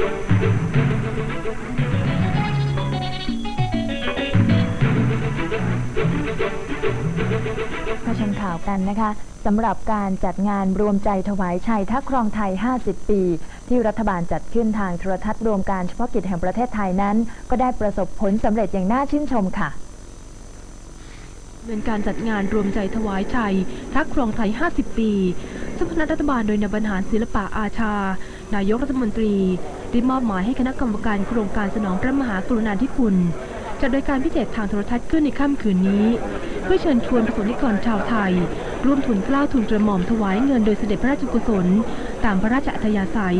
มาชมข่าวกันนะคะสำหรับการจัดงานรวมใจถวายชัยทักครองไทย 50 ปี ที่รัฐบาลจัดขึ้นทางโทรทัศน์รวมการเฉพาะกิจแห่งประเทศไทยนั้น ก็ได้ประสบผลสำเร็จอย่างน่าชื่นชมค่ะเป็นการจัดงานรวมใจถวายชัย ทักครองไทย 50 ปีซึ่งคณะรัฐบาลโดยนายบรรหารศิลปะอาชา นายกรัฐมนตรี ได้มอบหมายให้คณะกรรมการโครงการสนองพระมหากรุณาธิคุณจัดโดยการพิเศษทางโทรทัศน์ขึ้นในค่ำคืนนี้ เพื่อเชิญชวนประสงนิกรชาวไทย ร่วมทุนกล้าทุนกระหม่อมถวายเงินโดยเสด็จพระราชกุศล ตามพระราชอัธยาศัย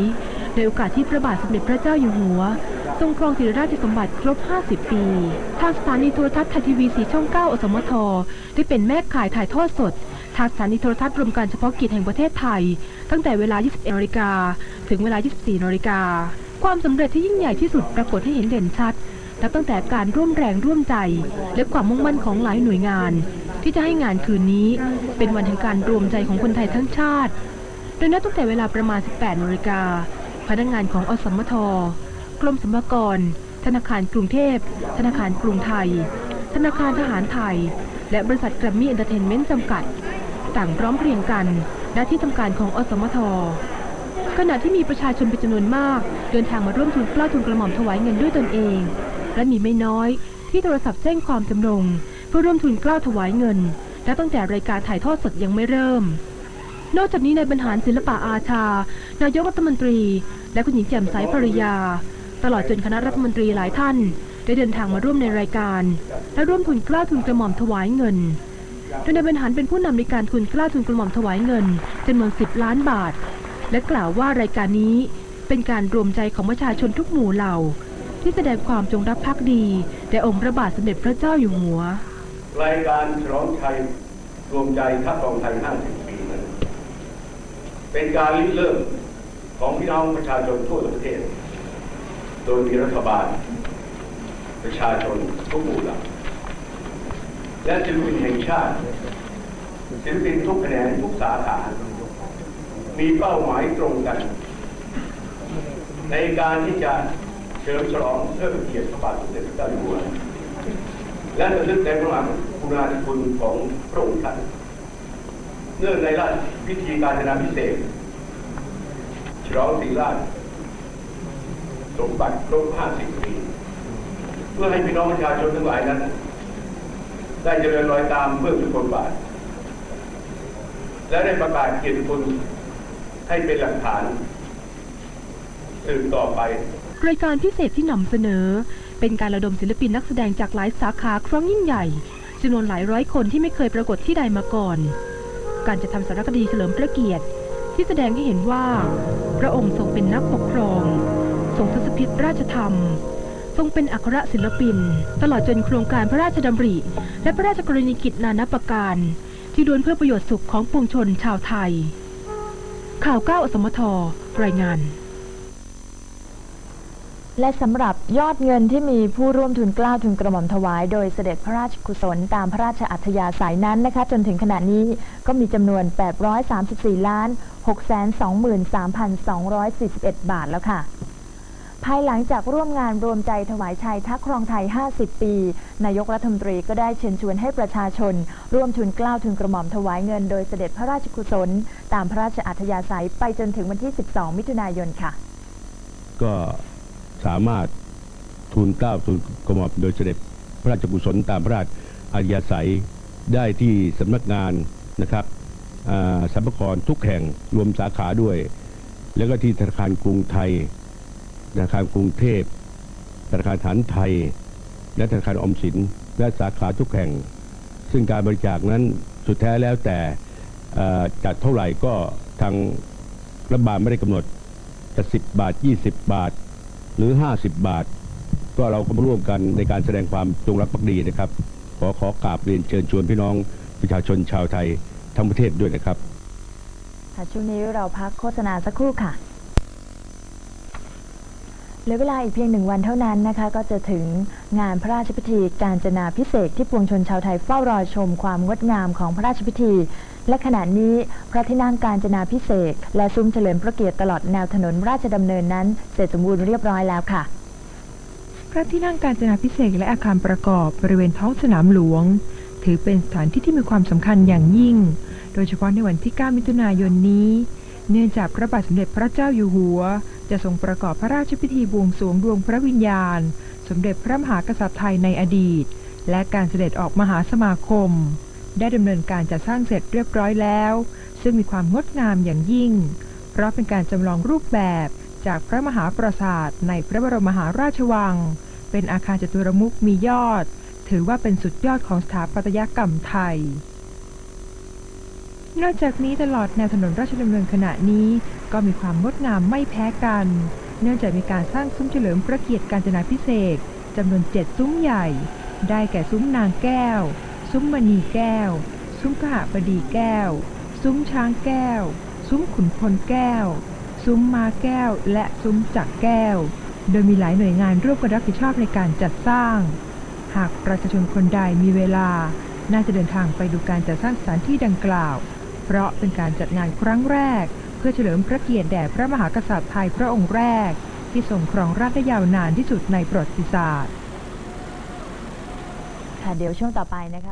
ในโอกาสที่พระบาทสมเด็จพระเจ้าอยู่หัว ทรงครองสิริราชสมบัติครบ 50 ปี ทางสถานีโทรทัศน์ไทยทีวีสีช่อง 9 อสมท ได้เป็นแม่ข่ายถ่ายทอดสด ทางสถานีโทรทัศน์รวมการเฉพาะกิจแห่งประเทศไทย ตั้งแต่เวลา 21นาฬิกาถึงเวลา 24นาฬิกา ความสำเร็จที่ยิ่งใหญ่ที่สุดปรากฏให้เห็นเด่นชัดนับตั้งแต่การร่วมแรงร่วมใจ และความมุ่งมั่นของหลายหน่วยงาน ที่จะให้งานคืนนี้ เป็นวันแห่งการรวมใจของคนไทยทั้งชาติ โดยนับตั้งแต่เวลาประมาณ 18นาฬิกาพนักงานของอสมทกรมสรรพากร ธนาคารกรุงเทพ ธนาคารกรุงไทย ธนาคารทหารไทย และบริษัทแกรมมี่เอนเตอร์เทนเมนต์จำกัด ต่างพร้อมเพรียงกันณที่ทำการของอสมทขณะที่มีประชาชนเป็นจำนวนมาก เดินทางมาร่วมทุนกล้าทุนกระหม่อมถวายเงินด้วยตนเอง และมีไม่น้อยที่โทรศัพท์แจ้งความจำนงเพื่อร่วมทุนกล้าถวายเงิน และตั้งแต่รายการถ่ายทอดสดยังไม่เริ่ม นอกจากนี้ในบรรหารศิลปะอาชา นายกรัฐมนตรี และคุณหญิงแจ่มใสภริยา ตลอดจนคณะรัฐมนตรีหลายท่าน ได้เดินทางมาร่วมในรายการ และร่วมทุนกล้าทุนกระหม่อมถวายเงิน โดยนายบรรหารเป็นผู้นำในการทุนกล้าทุนกระหม่อมถวายเงินจำนวน 10 ล้านบาท และกล่าวว่ารายการนี้เป็นการรวมใจของประชาชนทุกหมู่เหล่า ที่แสดงความจงรักภักดีแด่องค์พระบาทสมเด็จพระเจ้าอยู่หัว รายการฉลองชัยรวมใจทัพกองไทย 50 ปีนั้นเป็นการริเริ่มของพี่น้องประชาชนทั่วประเทศ โดยมีรัฐบาล ประชาชนทุกหมู่เหล่า และศิลปินแห่งชาติศิลปินทุกแขนงทุกสาขา มีเป้าหมายตรงกัน ในการที่จะเฉลิมฉลองเทิดพระเกียรติพระบาทสมเด็จพระเจ้าอยู่หัวและระลึกในพระมหากรุณาธิคุณของพระองค์ท่านเนื่องในราชพิธีการจนาพิเศษฉลองศรีราชสมบัติครบ50ปีเพื่อให้พี่น้องประชาชนทั้งหลายนั้น ได้เจริญรอยตามเพื่อสุคนบาท และได้ประกาศเกียรติคุณให้เป็นหลักฐานสืบต่อไป รายการพิเศษที่นำเสนอ เป็นการระดมศิลปินนักแสดงจากหลายสาขาครั้งยิ่งใหญ่จำนวนหลายร้อยคนที่ไม่เคยปรากฏที่ใดมาก่อน การจะทำสารคดีเฉลิมพระเกียรติ ที่แสดงให้เห็นว่า พระองค์ทรงเป็นนักปกครอง ทรงทศพิธราชธรรม ทรงเป็นอัครศิลปิน ตลอดจนโครงการพระราชดำริ และพระราชกรณียกิจนานาประการ ที่ล้วนเพื่อประโยชน์สุขของปวงชนชาวไทย ข่าวเก้าอสมทรายงานและสำหรับยอดเงินที่มีผู้ร่วมทุนกล้าทุนกระหม่อมถวาย โดยเสด็จพระราชกุศลตามพระราชอัธยาศัยนั้นนะคะ จนถึงขณะนี้ก็มีจำนวน 834ล้าน623,241 บาทแล้วค่ะ ภายหลังจากร่วมงานรวมใจถวายชัยทักครองไทย 50 ปี นายกรัฐมนตรีก็ได้เชิญชวนให้ประชาชน ร่วมทุนกล้าวทุนกระหม่อมถวายเงินโดยเสด็จพระราชกุศล ตามพระราชอัธยาศัยไปจนถึงวันที่ 12 มิถุนายนค่ะ ก็สามารถทูลเกล้าวทูลกระหม่อมโดยเสด็จพระราชกุศลตามพระราชอาญาศัยได้ที่สำนักงานนะครับอ่าสรรพากรทุกแห่งรวมสาขาด้วย แล้วก็ที่ธนาคารกรุงไทย ธนาคารกรุงเทพธนาคารฐานไทย และธนาคารอมสิน และสาขาทุกแห่ง ซึ่งการบริจาคนั้นสุดแท้แล้วแต่จัดเท่าไหร่ก็ทางรัฐบาลไม่ได้กำหนดจะ10 บาท 20 บาท หรือ 50 บาท ก็เราก็มาร่วมกันในการแสดงความจงรักภักดีนะครับ ขอขอกราบเรียนเชิญชวนพี่น้องประชาชนชาวไทยทั้งประเทศด้วยนะครับ ค่ะช่วงนี้เราพักโฆษณาสักครู่ค่ะ ลือเวลาอีกเพียงหนึ่งวันเท่านั้นนะคะ ก็จะถึงงานพระราชพิธีการจนาพิเศษที่ปวงชนชาวไทยเฝ้ารอชมความงดงามของพระราชพิธี และขณะนี้พระที่นั่งการจนาพิเศษและซุ้มเฉลิมพระเกียรติตลอดแนวถนนราชดำเนินนั้น เสร็จสมบูรณ์เรียบร้อยแล้วค่ะ พระที่นั่งการจนาพิเศษและอาคารประกอบบริเวณท้องสนามหลวง ถือเป็นสถานที่ที่มีความสำคัญอย่างยิ่ง โดยเฉพาะในวันที่ 9 มิถุนายนนี้ เนื่องจากพระบาทสมเด็จพระเจ้าอยู่หัว จะทรงประกอบพระราชพิธีบวงสรวงดวงพระวิญญาณ สมเด็จพระมหากษัตริย์ไทยในอดีต และการเสด็จออกมหาสมาคม ได้ดำเนินการจัดสร้างเสร็จเรียบร้อยแล้ว ซึ่งมีความงดงามอย่างยิ่ง เพราะเป็นการจำลองรูปแบบจากพระมหาปราสาทในพระบรมมหาราชวัง เป็นอาคารจตุรมุขมียอด ถือว่าเป็นสุดยอดของสถาปัตยกรรมไทย นอกจากนี้ตลอดแนวถนนราชดำเนินขณะนี้ ก็มีความงดงามไม่แพ้กัน เนื่องจากมีการสร้างซุ้มเฉลิมพระเกียรติการจนาพิเศษจำนวนเจ็ดซุ้มใหญ่ ได้แก่ซุ้มนางแก้ว ซุ้มมณีแก้ว ซุ้มขหบดีแก้ว ซุ้มช้างแก้ว ซุ้มขุนพลแก้ว ซุ้มมาแก้ว และซุ้มจักรแก้ว โดยมีหลายหน่วยงานร่วมกันรับผิดชอบในการจัดสร้าง หากประชาชนคนใดมีเวลา น่าจะเดินทางไปดูการจัดสร้างสถานที่ดังกล่าว เพราะเป็นการจัดงานครั้งแรก เพื่อเฉลิมพระเกียรติแด่พระมหากษัตริย์ไทยพระองค์แรก ที่ทรงครองราชย์ได้ยาวนานที่สุดในประวัติศาสตร์ ค่ะเดี๋ยวช่วงต่อไปนะคะ